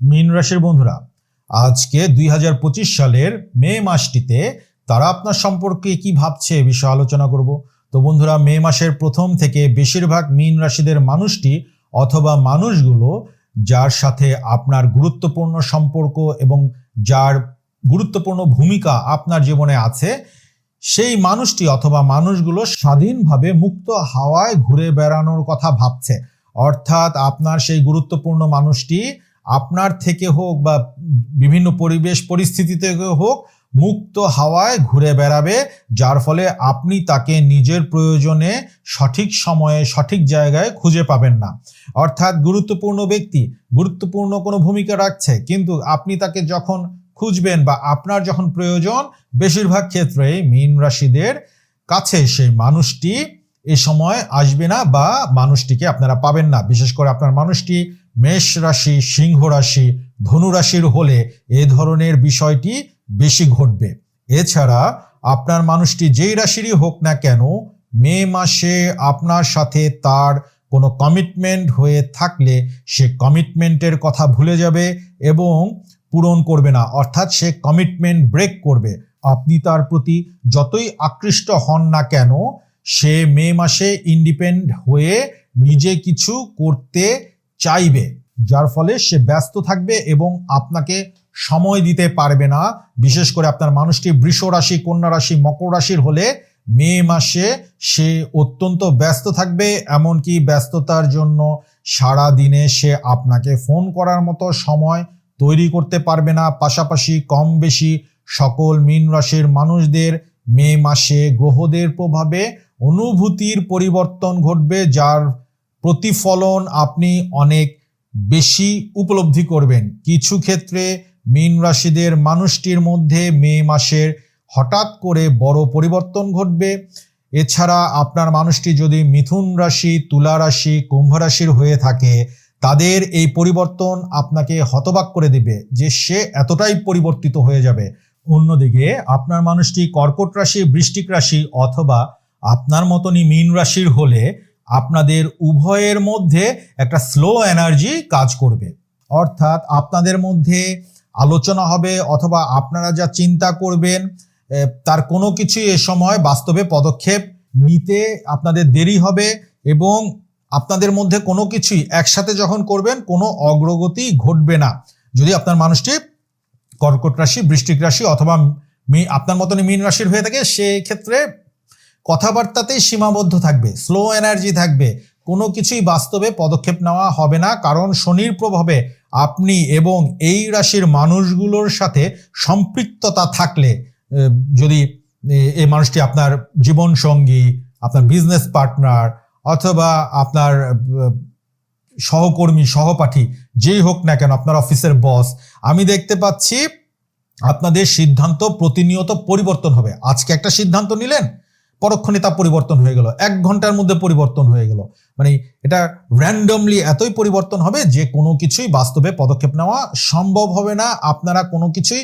মীন রাশির বন্ধুরা, আজকে দুই হাজার পঁচিশ সালের মে মাসটিতে তারা আপনার সম্পর্কে কি ভাবছে এ বিষয়ে আলোচনা করব। তো বন্ধুরা, মে মাসের প্রথম থেকে বেশিরভাগ মীন রাশিদের মানুষটি অথবা মানুষগুলো যার সাথে আপনার গুরুত্বপূর্ণ সম্পর্ক এবং যার গুরুত্বপূর্ণ ভূমিকা আপনার জীবনে আছে, সেই মানুষটি অথবা মানুষগুলো স্বাধীনভাবে মুক্ত হাওয়ায় ঘুরে বেড়ানোর কথা ভাবছে। অর্থাৎ আপনার সেই গুরুত্বপূর্ণ মানুষটি আপনার থেকে হোক বা বিভিন্ন পরিবেশ পরিস্থিতি থেকে হোক মুক্ত হাওয়ায় ঘুরে বেড়াবে, যার ফলে আপনি তাকে নিজের প্রয়োজনে সঠিক সময়ে, সঠিক জায়গায় খুঁজে পাবেন না। অর্থাৎ গুরুত্বপূর্ণ ব্যক্তি গুরুত্বপূর্ণ কোনো ভূমিকা রাখছে, কিন্তু আপনি তাকে যখন খুঁজবেন বা আপনার যখন প্রয়োজন, বেশিরভাগ ক্ষেত্রেই মীন রাশিদের কাছে সেই মানুষটি এ সময় আসবে না বা মানুষটিকে আপনারা পাবেন না। বিশেষ করে আপনার মানুষটি মেষ রাশি, সিংহ রাশি, ধনু রাশির হলে এ ধরনের বিষয়টি বেশি ঘটবে। এছাড়া আপনার মানুষটি যেই রাশিরই হোক না কেন, মে মাসে আপনার সাথে তার কোনো কমিটমেন্ট হয়ে থাকলে সে কমিটমেন্টের কথা ভুলে যাবে এবং পূরণ করবে না। অর্থাৎ সে কমিটমেন্ট ব্রেক করবে। আপনি তার প্রতি যতই আকৃষ্ট হন না কেন, সে মে মাসে ইন্ডিপেন্ড হয়ে নিজে কিছু করতে চাইবে, যার ফলে সে ব্যস্ত থাকবে এবং আপনাকে সময় দিতে পারবে না। বিশেষ করে আপনার মানুষটি বৃষ রাশি, কন্যা রাশি, মকর রাশির হলে মে মাসে সে অত্যন্ত ব্যস্ত থাকবে, এমনকি ব্যস্ততার জন্য সারা দিনে সে আপনাকে ফোন করার মতো সময় তৈরি করতে পারবে না। পাশাপাশি কম বেশি সকল মীন রাশির মানুষদের মে মাসে গ্রহদের প্রভাবে অনুভূতির পরিবর্তন ঘটবে, যার প্রতিফলন আপনি অনেক বেশি উপলব্ধি করবেন। কিছু ক্ষেত্রে মীন রাশিদের মানুষটির মধ্যে মে মাসের হঠাৎ করে বড় পরিবর্তন ঘটবে। এছাড়া আপনার মানুষটি যদি মিথুন রাশি, তুলা রাশি, কুম্ভ রাশির হয়ে থাকে, তাদের এই পরিবর্তন আপনাকে হতবাক করে দিবে যে সে এতটাই পরিবর্তিত হয়ে যাবে। অন্যদিকে আপনার মানুষটি কর্কট রাশি, বৃষ্টিক রাশি অথবা আপনার মতনই মীন রাশির হলে আপনাদের উভয়ের মধ্যে একটা স্লো এনার্জি কাজ করবে। অর্থাৎ আপনাদের মধ্যে আলোচনা হবে অথবা আপনারা যা চিন্তা করবেন তার কোনো কিছু এ সময় বাস্তবে পদক্ষেপ নিতে আপনাদের দেরি হবে এবং আপনাদের মধ্যে কোনো কিছুই একসাথে যখন করবেন, কোনো অগ্রগতি ঘটবে না। যদি আপনার মানুষটি কর্কট রাশি, বৃষ্টিক রাশি অথবা আপনার মতনই মীন রাশির হয়ে থাকে সেক্ষেত্রে কথাবার্তাতেই সীমাবদ্ধ থাকবে স্লো এনার্জি থাকবে। কোনো কিছুই বাস্তবে পদক্ষেপ নেওয়া হবে না, কারণ শনির প্রভাবে আপনি এবং এই রাশির মানুষগুলোর সাথে সম্পৃক্ততা থাকলে যদি এই মানুষটি আপনার জীবন সঙ্গী আপনার বিজনেস পার্টনার অথবা আপনার সহকর্মী, সহপাঠী, যেই হোক না কেন, আপনার অফিসের বস আমি দেখতে পাচ্ছি আপনাদের সিদ্ধান্ত প্রতিনিয়ত পরিবর্তন হবে। আজকে একটা সিদ্ধান্ত নিলেন পরক্ষণে তা পরিবর্তন হয়ে গেল। এক ঘণ্টার মধ্যে পরিবর্তন হয়ে গেল। মানে এটা র্যান্ডমলি এতই পরিবর্তন হবে যে কোনো কিছুই বাস্তবে পদক্ষেপ নেওয়া সম্ভব হবে না। আপনারা কোনো কিছুই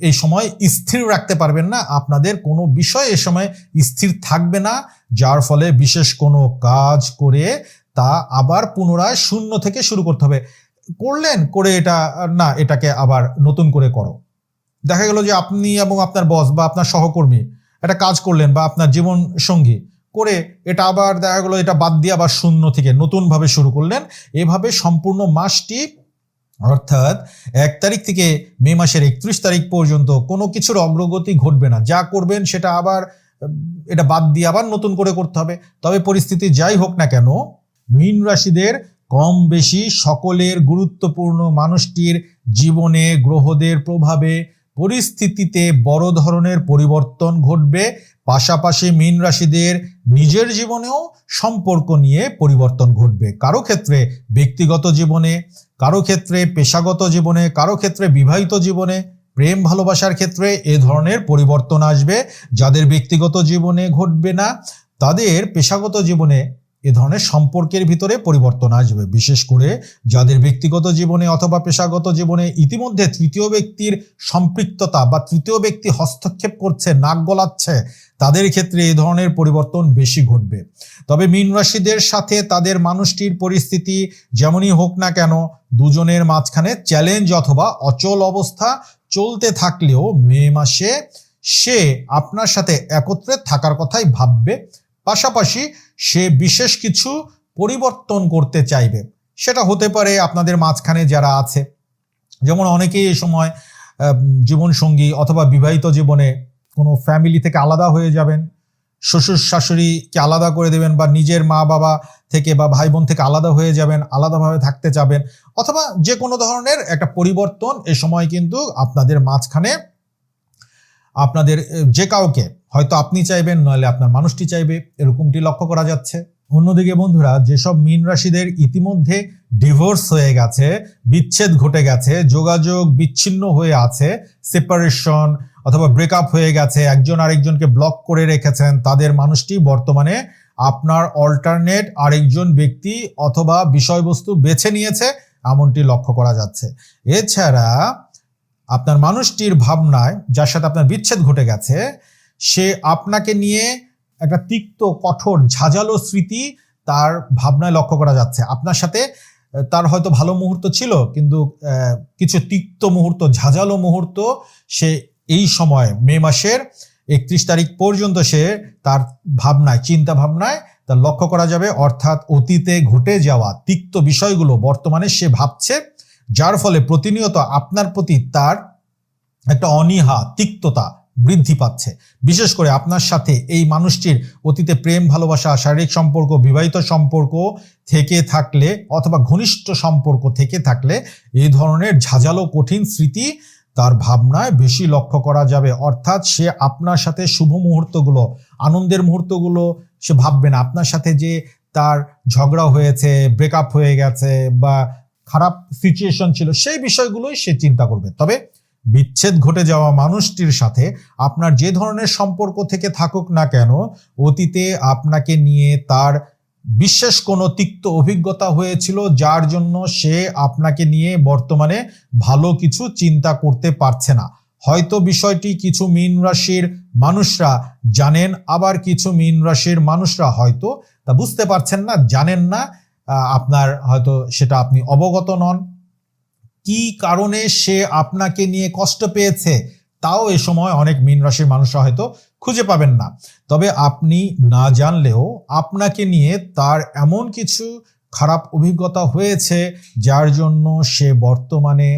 এই সময় স্থির রাখতে পারবেন না। আপনাদের কোনো বিষয় এ সময় স্থির থাকবে না, যার ফলে বিশেষ কোনো কাজ করে তা আবার পুনরায় শূন্য থেকে শুরু করতে হবে। করলেন, করে এটা, না, এটাকে আবার নতুন করে করো। দেখা গেল যে আপনি এবং আপনার বস বা আপনার সহকর্মী একটা কাজ করলেন বা আপনার জীবন সঙ্গী করে এটা আবার দেখা গেলো এটা বাদ দিয়ে আবার শূন্য থেকে নতুনভাবে শুরু করলেন। এভাবে সম্পূর্ণ মাসটি, অর্থাৎ এক তারিখ থেকে মে মাসের একত্রিশ তারিখ পর্যন্ত কোনো কিছুর অগ্রগতি ঘটবে না। যা করবেন সেটা আবার, এটা বাদ দিয়ে আবার নতুন করে করতে হবে। তবে পরিস্থিতি যাই হোক না কেন, মীন রাশিদের কম বেশি সকলের গুরুত্বপূর্ণ মানুষটির জীবনে গ্রহদের প্রভাবে পরিস্থিতিতে বড় ধরনের পরিবর্তন ঘটবে। পাশাপাশি মীন রাশিদের নিজের জীবনেও সম্পর্ক নিয়ে পরিবর্তন ঘটবে। কারও ক্ষেত্রে ব্যক্তিগত জীবনে, কারও ক্ষেত্রে পেশাগত জীবনে, কারও ক্ষেত্রে বিবাহিত জীবনে, প্রেম ভালোবাসার ক্ষেত্রে এ ধরনের পরিবর্তন আসবে। যাদের ব্যক্তিগত জীবনে ঘটবে না, তাদের পেশাগত জীবনে এ ধরনের সম্পর্কের ভিতরে পরিবর্তন আসবে। বিশেষ করে যাদের ব্যক্তিগত জীবনে অথবা পেশাগত জীবনে ইতিমধ্যে তৃতীয় ব্যক্তির সম্পৃক্ততা বা তৃতীয় ব্যক্তি হস্তক্ষেপ করছে, নাক গলাচ্ছে, তাদের ক্ষেত্রে এ ধরনের পরিবর্তন বেশি ঘটবে। তবে মীন রাশিদের সাথে তাদের মানুষটির পরিস্থিতি যেমনই হোক না কেন, দুজনের মাঝখানে চ্যালেঞ্জ অথবা অচল অবস্থা চলতে থাকলেও মে মাসে সে আপনার সাথে একত্রে থাকার কথাই ভাববে। পাশাপাশি সে বিশেষ কিছু পরিবর্তন করতে চাইবে। সেটা হতে পারে আপনাদের মাঝখানে যারা আছে। যেমন অনেকেই এই সময় জীবনসঙ্গী অথবা বিবাহিত জীবনে কোনো ফ্যামিলি থেকে আলাদা হয়ে যাবেন। শ্বশুর শাশুড়িকে আলাদা করে দেবেন বা নিজের মা বাবা থেকে বা ভাই বোন থেকে আলাদা হয়ে যাবেন, আলাদাভাবে থাকতে চাবেন। অথবা যে কোনো ধরনের একটা পরিবর্তন এ সময় কিন্তু আপনাদের মাঝখানে আপনাদের যে কাউকে হয়তো আপনি চাইবেন নইলে আপনার মানুষটি চাইবে, এরকমটি লক্ষ্য করা যাচ্ছে। অন্যদিকে বন্ধুরা, যেসব মীন রাশিদের ইতিমধ্যে ডিভোর্স হয়ে গেছে, বিচ্ছেদ ঘটে গেছে, যোগাযোগ বিচ্ছিন্ন হয়ে আছে, সেপারেশন অথবা ব্রেকআপ হয়ে গেছে, একজন আরেকজনকে ব্লক করে রেখেছেন, তাদের মানুষটি বর্তমানে আপনার অল্টারনেট আরেকজন ব্যক্তি অথবা বিষয়বস্তু বেছে নিয়েছে, এমনটি লক্ষ্য করা যাচ্ছে। এছাড়া আপনার মানুষটির ভাবনায়, যার সাথে আপনার বিচ্ছেদ ঘটে গেছে, সে আপনাকে নিয়ে একটা তিক্ত, কঠোর, ঝাঁঝালো স্মৃতি তার ভাবনায় লক্ষ্য করা যাচ্ছে। আপনার সাথে তার হয়তো ভালো মুহূর্ত ছিল, কিন্তু কিছু তিক্ত মুহূর্ত, ঝাঁঝালো মুহূর্ত সে এই সময়, মে মাসের একত্রিশ তারিখ পর্যন্ত সে তার ভাবনায়, চিন্তা ভাবনায় তার লক্ষ্য করা যাবে। অর্থাৎ অতীতে ঘটে যাওয়া তিক্ত বিষয়গুলো বর্তমানে সে ভাবছে। যার ফলে প্রতিনিয়ত আপনার প্রতি তার একটা অনীহা, তিক্ততা বৃদ্ধি পাচ্ছে। বিশেষ করে আপনার সাথে এই মানুষটির অতীতে প্রেম, ভালোবাসা, শারীরিক সম্পর্ক, বিবাহিত সম্পর্ক থেকে থাকলে অথবা ঘনিষ্ঠ সম্পর্ক থেকে থাকলে এই ধরনের ঝাঁঝালো, কঠিন স্মৃতি তার ভাবনায় বেশি লক্ষ্য করা যাবে। অর্থাৎ সে আপনার সাথে শুভ মুহূর্তগুলো, আনন্দের মুহূর্তগুলো সে ভাববে না। আপনার সাথে যে তার ঝগড়া হয়েছে ব্রেকআপ হয়ে গেছে বা খারাপ সিচুয়েশন ছিল, সেই বিষয়গুলোই সে চিন্তা করবে। তবে বিচ্ছেদ ঘটে যাওয়া মানুষটির সাথে আপনার যে ধরনের সম্পর্ক থেকে থাকুক না কেন, অতীতে আপনাকে নিয়ে তার বিশেষ কোনো তিক্ত অভিজ্ঞতা হয়েছিল, যার জন্য সে আপনাকে নিয়ে বর্তমানে ভালো কিছু চিন্তা করতে পারছে না। হয়তো বিষয়টি কিছু মীন রাশির মানুষরা জানেন, আবার কিছু মীন রাশির মানুষরা হয়তো তা বুঝতে পারছেন না, জানেন না আপনার হয়তো সেটা আপনি অবগত নন। কি কারণে সে আপনাকে নিয়ে কষ্ট পেয়েছে, তাও এ সময় অনেক মীন রাশির মানুষরা হয়তো খুঁজে পাবেন না। তবে আপনি না জানলেও আপনাকে নিয়ে তার এমন কিছু খারাপ অভিজ্ঞতা হয়েছে, যার জন্য সে বর্তমানে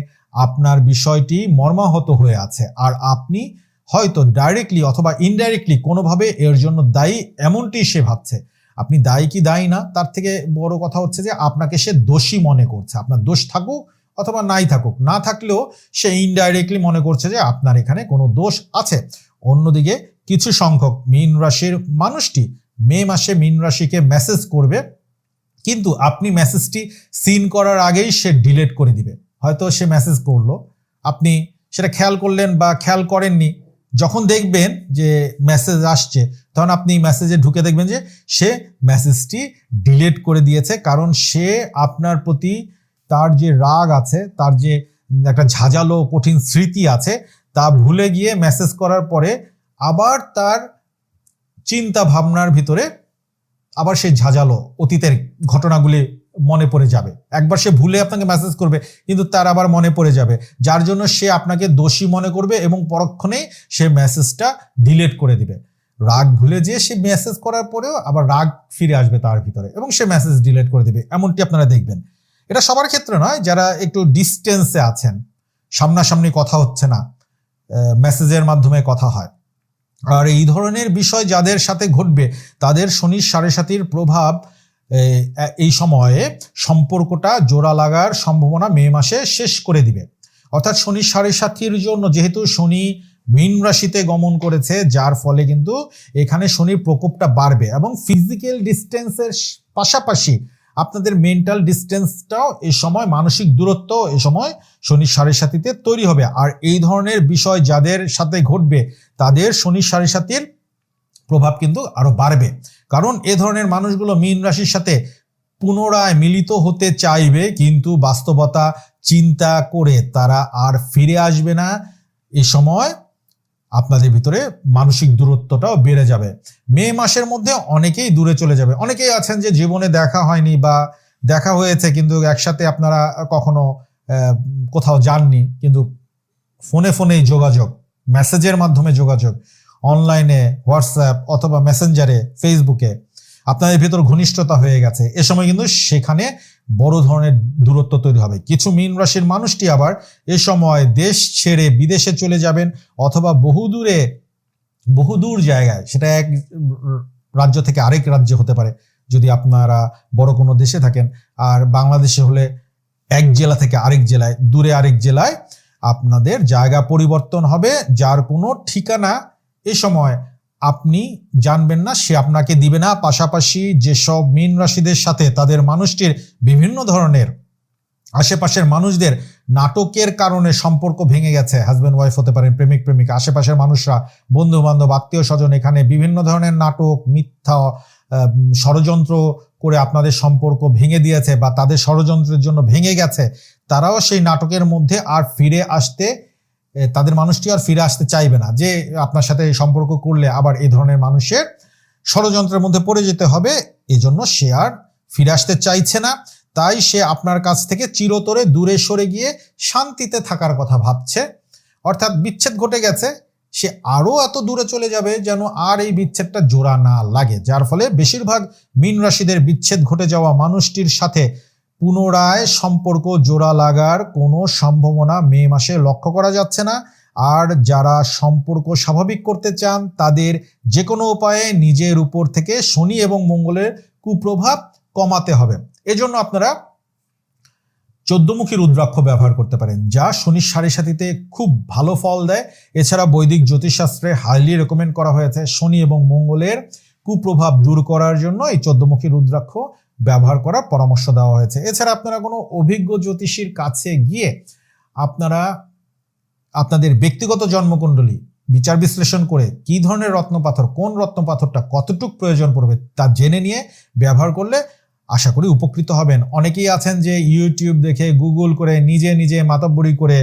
আপনার বিষয়টি মর্মাহত হয়ে আছে। আর আপনি হয়তো ডাইরেক্টলি অথবা ইনডাইরেক্টলি কোনোভাবে এর জন্য দায়ী এমনটি সে ভাবছে। আপনি দায়ী কি দায়ী না, তার থেকে বড় কথা হচ্ছে যে আপনাকে সে দোষী মনে করছে। আপনার দোষ থাকুক অথবা নাই থাকুক। না থাকলেও সে ইনডাইরেক্টলি মনে করছে যে আপনার এখানে কোনো দোষ আছে। অন্যদিকে কিছু সংখ্যক মীন রাশির মানুষটি মে মাসে মীন রাশিকে মেসেজ করবে, কিন্তু আপনি মেসেজটি সিন করার আগেই সে ডিলেট করে দিবে। হয়তো সে মেসেজ করল। আপনি সেটা খেয়াল করলেন বা খেয়াল করেননি। যখন দেখবেন যে মেসেজ আসছে, তখন আপনি মেসেজে ঢুকে দেখবেন যে সে মেসেজটি ডিলেট করে দিয়েছে। কারণ সে আপনার প্রতি তার যে রাগ আছে, তার যে একটা ঝাঁঝালো, কঠিন স্মৃতি আছে, তা ভুলে গিয়ে মেসেজ করার পরে আবার তার চিন্তা ভাবনার ভিতরে আবার সেই ঝাঁঝালো অতীতের ঘটনাগুলি মনে পড়ে যাবে। একবার সে ভুলে আপনাকে মেসেজ করবে, কিন্তু তার আবার মনে পড়ে যাবে। যার জন্য সে আপনাকে দোষী মনে করবে এবং পরক্ষণেই সে মেসেজটা ডিলেট করে দিবে। রাগ ভুলে যেয়ে সে মেসেজ করার পরেও আবার রাগ ফিরে আসবে তার ভিতরে এবং সে মেসেজ ডিলেট করে দিবে। এমনটি আপনারা দেখবেন। এটা সবার ক্ষেত্রে নয়, যারা একটু ডিস্টেন্সে আছেন, সামনাসামনি কথা হচ্ছে না মেসেজের মাধ্যমে কথা হয়। আর এই ধরনের বিষয় যাদের সাথে ঘটবে, তাদের শনির সাড়ে সাতির প্রভাব এই সময়ে সম্পর্কটা জোড়া লাগার সম্ভাবনা মে মাসে শেষ করে দিবে। অর্থাৎ শনির সাড়ে সাতির জন্য যেহেতু শনি মীন রাশিতে গমন করেছে, যার ফলে কিন্তু এখানে শনির প্রকোপটা বাড়বে এবং ফিজিক্যাল ডিস্টেন্সের পাশাপাশি আপনাদের মেন্টাল ডিস্টেন্সটাও এ সময় মানসিক দূরত্ব এ সময় শনি সাড়ে সাথীতে তৈরি হবে। আর এই ধরনের বিষয় যাদের সাথে ঘটবে, তাদের শনি সাড়ে সাথীর প্রভাব কিন্তু আরও বাড়বে। কারণ এ ধরনের মানুষগুলো মীন রাশির সাথে পুনরায় মিলিত হতে চাইবে, কিন্তু বাস্তবতা চিন্তা করে তারা আর ফিরে আসবে না। এই সময় আপনাদের ভিতরে মানসিক দূরত্বটাও বেড়ে যাবে। মে মাসের মধ্যে অনেকেই দূরে চলে যাবে। অনেকেই আছেন যে জীবনে দেখা হয়নি বা দেখা হয়েছে, কিন্তু একসাথে আপনারা কখনো কোথাও যাননি, কিন্তু ফোনে ফোনেই যোগাযোগ, মেসেজের মাধ্যমে যোগাযোগ। অনলাইনে, হোয়াটসঅ্যাপ অথবা মেসেঞ্জারে, ফেসবুকে আপনাদের ভিতর ঘনিষ্ঠতা হয়ে গেছে। এ সময় কিন্তু সেখানে বড় ধরনের দূরত্ব তৈরি হবে। কিছু মীন রাশির মানুষটি আবার এ সময় দেশ ছেড়ে বিদেশে চলে যাবেন অথবা বহুদূরে বহুদূর জায়গায়, সেটা এক রাজ্য থেকে আরেক রাজ্যে হতে পারে, যদি আপনারা বড় কোনো দেশে থাকেন। আর বাংলাদেশে হলে এক জেলা থেকে আরেক জেলায়, দূরে আরেক জেলায় আপনাদের জায়গা পরিবর্তন হবে, যার কোনো ঠিকানা এ সময় আপনি জানবেন না, সে আপনাকে দিবে না। পাশাপাশি যেসব মীন রাশিদের সাথে তাদের মানুষটির বিভিন্ন ধরনের আশেপাশের মানুষদের নাটকের কারণে সম্পর্ক ভেঙে গেছে হাজব্যান্ড ওয়াইফ হতে পারেন, প্রেমিক, প্রেমিকা, আশেপাশের মানুষরা বন্ধু বান্ধব আত্মীয় স্বজন এখানে বিভিন্ন ধরনের নাটক, মিথ্যা ষড়যন্ত্র করে আপনাদের সম্পর্ক ভেঙে দিয়েছে বা তাদের ষড়যন্ত্রের জন্য ভেঙে গেছে। তারাও সেই নাটকের মধ্যে আর ফিরে আসতে তাদের মানুষটি আর ফিরে আসতে চাইবে না। যে আপনার সাথে সম্পর্ক করলে আবার এই ধরনের মানুষের ষড়যন্ত্রের মধ্যে পড়ে যেতে হবে, এজন্য সে আর ফিরে আসতে চাইছে না। তাই সে আপনার কাছ থেকে চিরতরে দূরে সরে গিয়ে শান্তিতে থাকার কথা ভাবছে। অর্থাৎ বিচ্ছেদ ঘটে গেছে, সে আরও এত দূরে চলে যাবে যেন আর এই বিচ্ছেদটা জোড়া না লাগে। যার ফলে বেশিরভাগ মীন রাশিদের বিচ্ছেদ ঘটে যাওয়া মানুষটির সাথে পুনরায় সম্পর্ক জোড়া লাগার কোনো সম্ভাবনা মে মাসে লক্ষ্য করা যাচ্ছে না। আর যারা সম্পর্ক স্বাভাবিক করতে চান, তাদের যে কোনো উপায়ে নিজের উপর থেকে শনি এবং মঙ্গলের কুপ্রভাব কমাতে হবে। এজন্য আপনারা চোদ্দমুখী রুদ্রাক্ষ ব্যবহার করতে পারেন, যা শনির সাড়ে সাথীতে খুব ভালো ফল দেয়। এছাড়া বৈদিক জ্যোতিষশাস্ত্রে হাইলি রেকমেন্ড করা হয়েছে শনি এবং মঙ্গলের কুপ্রভাব দূর করার জন্য এই চোদ্দমুখী রুদ্রাক্ষ ব্যবহার করার পরামর্শ দেওয়া হয়েছে। এছাড়া আপনারা কোনো অভিজ্ঞ জ্যোতিষীর কাছে গিয়ে আপনারা আপনাদের ব্যক্তিগত জন্মকুণ্ডলী বিচার বিশ্লেষণ করে কি ধরনের রত্নপাথর কোন রত্নপাথরটা কতটুক প্রয়োজন পড়বে তা জেনে নিয়ে ব্যবহার করলে আশা করি উপকৃত হবেন। অনেকেই আছেন যে ইউটিউব দেখে, গুগল করে, নিজে নিজে মাতব্বরি করে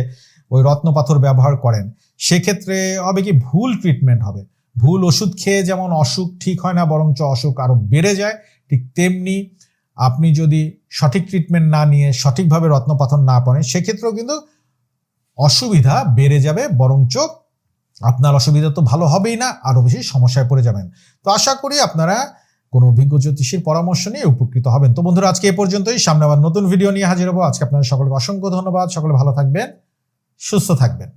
ওই রত্নপাথর ব্যবহার করেন। সেক্ষেত্রে হবে কি ভুল ট্রিটমেন্ট হবে। ভুল ওষুধ খেয়ে যেমন অসুখ ঠিক হয় না, বরঞ্চ অসুখ আরও বেড়ে যায়, ঠিক তেমনি আপনি যদি সঠিক ট্রিটমেন্ট না নিয়ে সঠিকভাবে রত্নপাথর না পড়েন, সেক্ষেত্রেও কিন্তু অসুবিধা বেড়ে যাবে বরঞ্চ আপনার অসুবিধা তো ভালো হবেই না, আরও বেশি সমস্যায় পড়ে যাবেন। তো আশা করি আপনারা কোনো অভিজ্ঞ জ্যোতিষীর পরামর্শ নিয়ে উপকৃত হবেন। তো বন্ধুরা, আজকে এ পর্যন্তই। সামনে আবার নতুন ভিডিও নিয়ে হাজির হব। আজকে আপনাদের সকলকে অসংখ্য ধন্যবাদ। সকলে ভালো থাকবেন, সুস্থ থাকবেন।